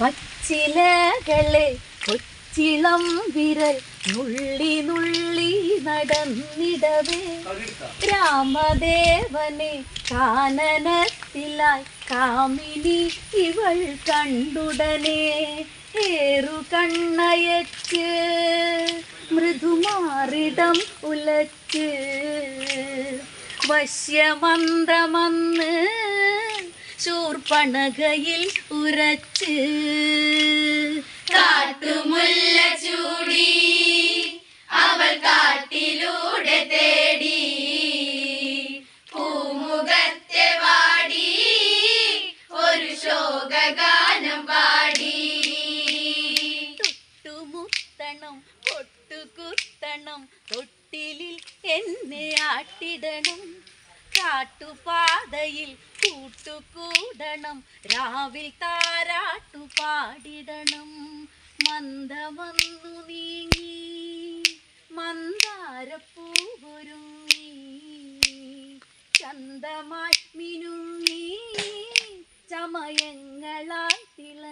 പച്ചിലകളെ കൊച്ചിളം വിരൽ നുള്ളി നുള്ളി നടന്നിടവേ. രാമദേവനെ കാനനത്തിലായി കാമിനി ഇവൾ കണ്ടുടനെ. ഏറു കണ്ണയച്ച് മൃദുമാറിടം ഉലച്ച്. വശ്യമന്ത്രമന്ന് ശൂർപ്പണകയിൽ ഉറച്ച് കാട്ടുമുല്ല ചൂടി അവൾ കാട്ടിലൂടെ തേടി. പൂമുഖത്തെ വാടി ഒരു ശോകഗാനം പാടി. തൊട്ടുമുത്തണം പൊട്ടുകുത്തണം തൊട്ടിലിൽ എന്നെ ആട്ടിടണം. കാട്ടുപാതയിൽ കൂട്ടുകൂടണം. രാവിൽ താരാട്ടു പാടിടണം. മന്ദമന്നു നീങ്ങി. മന്ദാരപ്പൂവരുങ്ങി ചന്തമായി മിനുങ്ങി. ചമയങ്ങളായി തിള